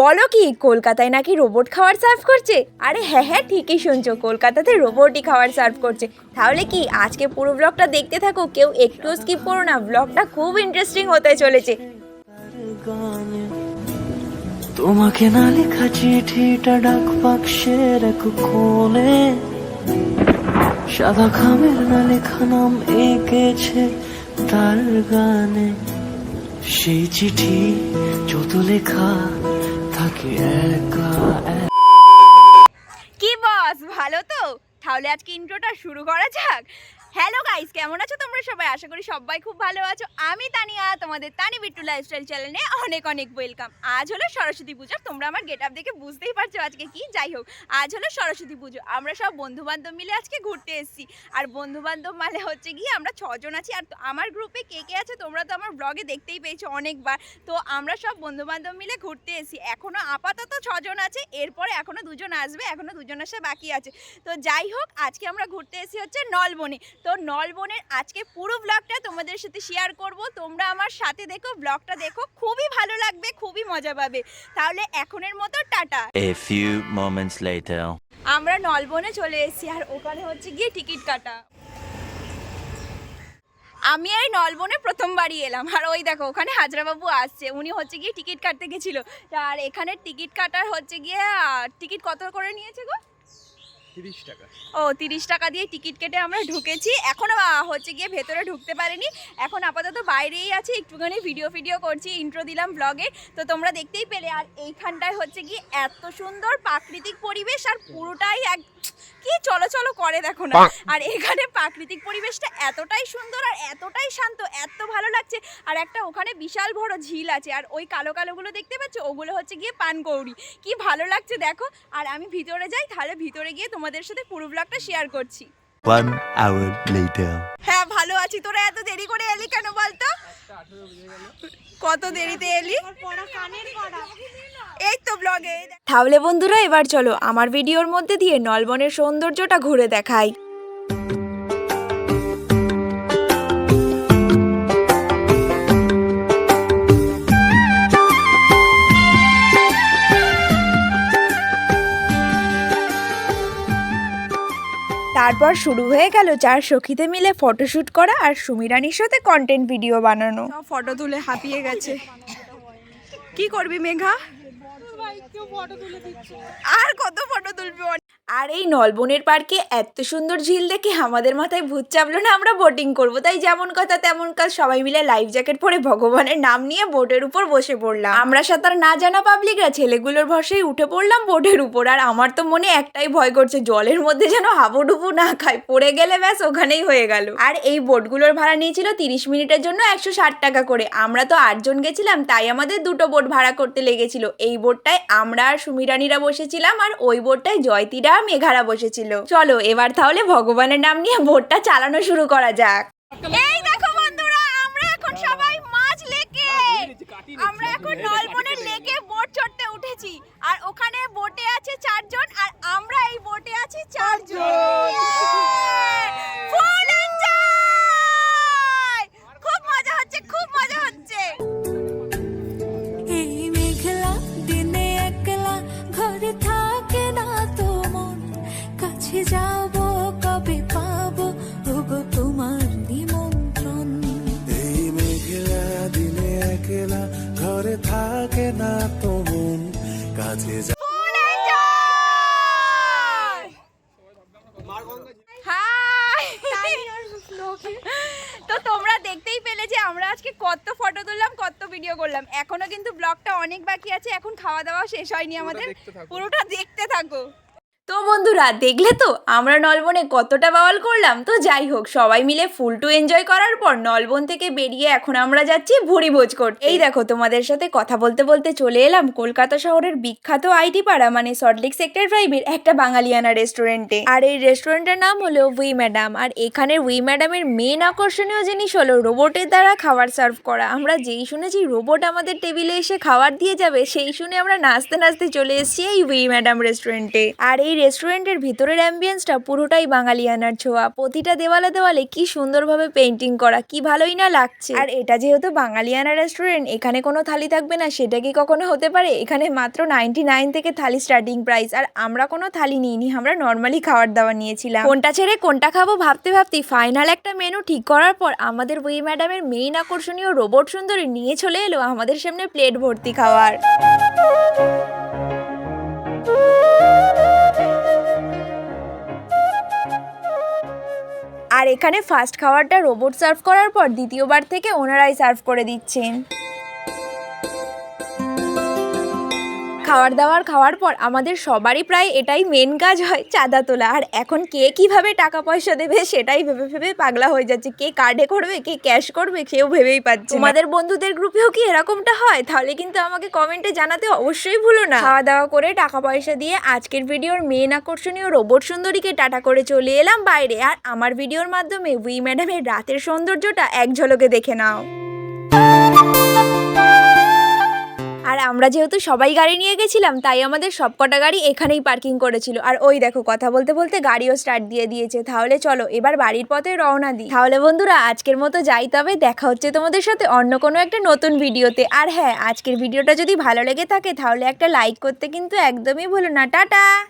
বলো কি, কলকাতায় নাকি রোবট খাবার সার্ভ করছে? আরে হ্যাঁ হ্যাঁ ঠিকই শুনছো, কলকাতাতে রোবটই খাবার সার্ভ করছে। তাহলে কি, আজকে পুরো ব্লগটা দেখতে থাকো, কেউ একটু স্কিপ করো না ব্লগটা খুব ইন্টারেস্টিং হতে চলেছে। তোমাকে না লেখা চিঠিটা ডাক বাক্সের এক কোণে। সাদা খামের না লেখা নাম এঁকেছে তার গানে। সেই চিঠি যত লেখা থাকে একা কি বস ভালো তো? তাহলে আজকে ইন্ট্রোটা শুরু করা যাক। হ্যালো গাইস কেমন আছো তোমরা সবাই? আশা করি সবাই খুব ভালো আছো। আমি তানিয়া, তোমাদের তানি বিট্টু লাইফস্টাইল চ্যানেলে অনেক অনেক ওয়েলকাম আজ হলো সরস্বতী পুজো। তোমরা আমার গেট দেখে বুঝতেই পারছ আজকে কি? যাই হোক, আজ হলো সরস্বতী পুজো। আমরা সব বন্ধু বান্ধব মিলে আজকে ঘুরতে এসেছি। আর বন্ধু বান্ধব মানে হচ্ছে গিয়ে আমরা ছজন আছি। আর আমার গ্রুপে কে কে আছে তোমরা তো আমার ব্লগে দেখতেই পেয়েছ অনেকবার। তো আমরা সব বন্ধু বান্ধব মিলে ঘুরতে এসেছি। এখনও আপাতত ছজন আছে। এরপরে এখনও দুজন আসবে। এখনও দুজন আসা বাকি আছে। তো যাই হোক, আজকে আমরা ঘুরতে এসেছি হচ্ছে নলবনে। তো নলবনের আজকে পুরো ব্লগটা তোমাদের সাথে শেয়ার করব। তোমরা আমার সাথে দেখো ব্লগটা দেখো খুবই ভালো লাগবে খুবই মজা পাবে। তাহলে এখনের মতো tata. A few moments later. আমরা নলবনে চলে এসেছি আর ওখানে হচ্ছে গিয়ে টিকিট কাটা। আমি এই নলবনে প্রথমবারই এলাম আর ওই দেখো ওখানে হাজরাবাবু আসছে উনি হচ্ছে গিয়ে টিকিট কাটতে গেছিল। আর এখানে টিকিট কাটার হচ্ছে গিয়ে টিকিট কত করে নিয়েছে গো? টাকা। ও, তিরিশ টাকা দিয়ে টিকিট কেটে আমরা ঢুকেছি। এখনও হচ্ছে গিয়ে ভেতরে ঢুকতে পারিনি। এখন আপাতত বাইরেই আছি, একটুখানি ভিডিও ভিডিও করছি ইন্ট্রো দিলাম ব্লগে তো তোমরা দেখতেই পেলে, আর এইখানটায় হচ্ছে গিয়ে এত সুন্দর প্রাকৃতিক পরিবেশ, আর পুরোটাই এক কি চলো চলো করে দেখো না। আর এখানে প্রাকৃতিক পরিবেশটা এতটাই সুন্দর আর এতটাই শান্ত এত ভালো লাগছে। আর একটা ওখানে বিশাল বড় ঝিল আছে আর ওই কালো কালোগুলো দেখতে পাচ্ছ? ওগুলো হচ্ছে গিয়ে পানকৌড়ি কি ভালো লাগছে দেখো। আর আমি ভিতরে যাই তাহলে ভিতরে গিয়ে তোমাদের সাথে পুরো ব্লগটা শেয়ার করছি. হ্যাঁ ভালো আছি। তোরা এত দেরি করে এলি কেন বলতো? কত দেরিতে এলি? এই তো ব্লগে তাহলে বন্ধুরা এবার চলো আমার ভিডিওর মধ্যে দিয়ে নলবনের সৌন্দর্যটা ঘুরে দেখাই। তারপর শুরু হয়ে গেল চার সখীতে মিলে ফটোশ্যুট করা আর সুমিরানির সাথে কন্টেন্ট ভিডিও বানানো। ফটো তুলে হাঁপিয়ে গেছে। কি করবি মেঘা? আর কত ফটো তুলবি? আর এই নলবনের পার্কে এত সুন্দর ঝিল দেখে আমাদের মাথায় ভূত চাপলো না, আমরা বোটিং করব। তাই যেমন কথা তেমন কাজ সবাই মিলে লাইফ জ্যাকেট পরে ভগবানের নাম নিয়ে বোটের উপর বসে পড়লাম। আমরা সাঁতার না জানা পাবলিকরা ছেলেগুলোর ভরসায় উঠে পড়লাম বোটের উপর, আর আমার তো মনে একটাই ভয় করছে, জলের মধ্যে যেন হাবুডুবু না খায়। পড়ে গেলে ব্যাস, ওখানেই হয়ে গেল। আর এই বোটগুলোর ভাড়া নিয়েছিল তিরিশ মিনিটের জন্য একশো ষাট টাকা করে। আমরা তো আটজন গেছিলাম, তাই আমাদের দুটো বোট ভাড়া করতে লেগেছিল। এই বোটটায় আমরা আর সুমিরানিরা বসেছিলাম, আর ওই বোটটায় জয়তীরা মেঘারা বসেছিল। চলো, এবার তাহলে ভগবানের নাম নিয়ে ভোটটা চালানো শুরু করা যাক। এই দেখো বন্ধুরা, আমরা এখন সবাই মাছ লেকে। আমরা এখন নলবনের লেকে বোট চড়তে উঠেছি। আর ওখানে বোটে আছে চারজন, আর আমরা এই বোটে আছি চারজন। থাকে না তো মন কাছে যা ফুল এনজয় হাই! তো তোমরা দেখতেই পেলে যে আমরা আজকে কত ফটো তুললাম কত ভিডিও করলাম। এখনও কিন্তু ব্লগটা অনেক বাকি আছে এখন খাওয়া দাওয়া শেষ হয়নি আমাদের। পুরোটা দেখতে থাকো। তো বন্ধুরা, দেখলে তো? আমরা নলবনে কতটা বাওয়াল করলাম। তো যাই হোক, সবাই মিলে ফুল টু এনজয় করার পর নলবন থেকে বেরিয়ে এখন আমরা যাচ্ছি ভুড়ি ভোজ করতে। এই দেখো, তোমাদের সাথে কথা বলতে বলতে চলে এলাম কলকাতা শহরের বিখ্যাত আইটি পাড়া মানে সল্টলেক সেক্টর ফাইভের একটা বাঙালিয়ানা রেস্টুরেন্টে আর এই রেস্টুরেন্টের নাম হলো উই ম্যাডাম আর এখানের উই ম্যাডামের মেন আকর্ষণীয় জিনিস হলো রোবটের দ্বারা খাবার সার্ভ করা। আমরা যেই শুনেছি রোবট আমাদের টেবিলে এসে খাবার দিয়ে যাবে, সেই শুনে আমরা নাচতে নাচতে চলে এসেছি এই উই ম্যাডাম রেস্টুরেন্টে আর এই রেস্টুরেন্টের ভিতরের অ্যাম্বিয়েন্সটা পুরোটাই বাঙালিয়ানার ছোঁয়া। প্রতিটা দেওয়ালে দেওয়ালে কি সুন্দরভাবে পেন্টিং করা, কি ভালোই না লাগছে। আর এটা যেহেতু বাঙালিয়ানা রেস্টুরেন্ট এখানে কোনো থালি থাকবে না, সেটা কি কখনো হতে পারে? এখানে মাত্র নাইনটি নাইন থেকে থালি স্টার্টিং প্রাইস আর আমরা কোনো থালি নিইনি, আমরা নর্মালি খাবার দাবার নিয়েছিলাম। কোনটা ছেড়ে কোনটা খাব ভাবতে ভাবতে ফাইনাল একটা মেনু ঠিক করার পর আমাদের বই ম্যাডামের মেইন আকর্ষণীয় রোবট সুন্দরী নিয়ে চলে এলো আমাদের সামনে প্লেট ভর্তি খাওয়ার। আর এখানে ফার্স্ট খাবারটা রোবট সার্ভ করার পর দ্বিতীয়বার থেকে ওনারাই সার্ভ করে দিচ্ছেন। খাবার দাওয়ার খাওয়ার পর আমাদের সবারই প্রায় এটাই মেন কাজ হয় চাঁদা তোলা। আর এখন কে কীভাবে টাকা পয়সা দেবে সেটাই ভেবে ভেবে পাগলা হয়ে যাচ্ছে। কে কার্ডে করবে কে ক্যাশ করবে কেউ ভেবেই পাচ্ছে না। তোমাদের বন্ধুদের গ্রুপেও কি এরকমটা হয়? তাহলে কিন্তু আমাকে কমেন্টে জানাতে অবশ্যই ভুলো না। খাওয়া দাওয়া করে টাকা পয়সা দিয়ে আজকের ভিডিওর মেন আকর্ষণীয় রোবট সুন্দরীকে টাটা করে চলে এলাম বাইরে। আর আমার ভিডিওর মাধ্যমে উই ম্যাডামের রাতের সৌন্দর্যটা এক ঝলকে দেখে নাও। আর আমরা যেহেতু সবাই গাড়ি নিয়ে গেছিলাম, তাই আমাদের সব কটা গাড়ি এখানেই পার্কিং করেছিল। আর ওই দেখো, কথা বলতে বলতে গাড়িও স্টার্ট দিয়ে দিয়েছে। তাহলে চলো, এবার বাড়ির পথে রওনা দিই। তাহলে বন্ধুরা, আজকের মতো যাই তবে, দেখা হচ্ছে তোমাদের সাথে অন্য কোনো একটা নতুন ভিডিওতে। আর হ্যাঁ আজকের ভিডিওটা যদি ভালো লেগে থাকে, তাহলে একটা লাইক করতে কিন্তু একদমই ভুলো না। টাটা!